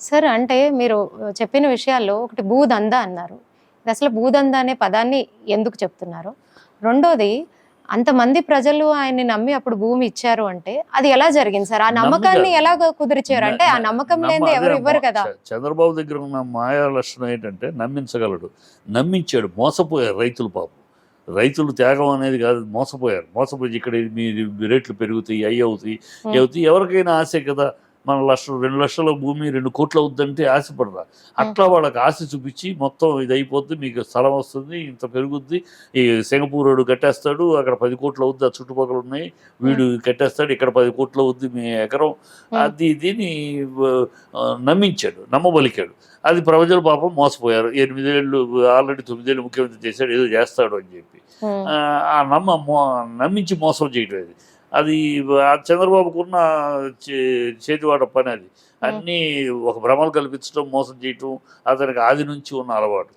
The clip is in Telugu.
సార్ అంటే మీరు చెప్పిన విషయాల్లో ఒకటి భూదంద అన్నారు. ఇది అసలు భూదంద అనే పదాన్ని ఎందుకు చెప్తున్నారు? రెండోది అంతమంది ప్రజలు ఆయన్ని నమ్మి అప్పుడు భూమి ఇచ్చారు అంటే అది ఎలా జరిగింది సార్? ఆ నమ్మకాన్ని నమ్మిక- ఎలా కుదిరిచారు? అంటే ఆ నమ్మకం నమ్మ- లేనిది ఎవరు ఇవ్వరు. కదా. చంద్రబాబు దగ్గర ఉన్న మాయా లక్షణం ఏంటంటే నమ్మించగలడు. నమ్మించాడు మోసపోయారు రైతులు పాపం. రైతులు త్యాగం అనేది కాదు మోసపోయారు. మోసపోయి ఇక్కడ మీ రేట్లు పెరుగుతాయి అవి అవుతాయి అవుతాయి. ఎవరికైనా ఆశే కదా మన లక్షలు రెండు లక్షల భూమి రెండు కోట్లు అవుద్దంటే ఆశపడరా. అట్లా వాళ్ళకి ఆశ చూపించి మొత్తం ఇది అయిపోద్ది మీకు స్థలం వస్తుంది ఇంత పెరుగుద్ది. ఈ సింగపూర్ వాడు కట్టేస్తాడు అక్కడ పది కోట్లు అవుద్ది ఆ చుట్టుపక్కల ఉన్నాయి. వీడు కట్టేస్తాడు ఇక్కడ పది కోట్లు అవుద్ది మీ ఎకరం. అది దీన్ని నమ్మించాడు నమ్మబలికాడు. అది ప్రజలు పాపం మోసపోయారు. ఎనిమిదేళ్ళు ఆల్రెడీ తొమ్మిదేళ్ళు ముఖ్యమంత్రి చేశాడు ఏదో చేస్తాడు అని చెప్పి. ఆ, నమ్మ మో- నమ్మించి మోసం చేయడం అది చంద్రబాబుకున్న చే- చేతివాట పని అది. అన్నీ ఒక భ్రమలు కల్పించడం మోసం చేయటం అతనికి ఆది నుంచి ఉన్న అలవాటు.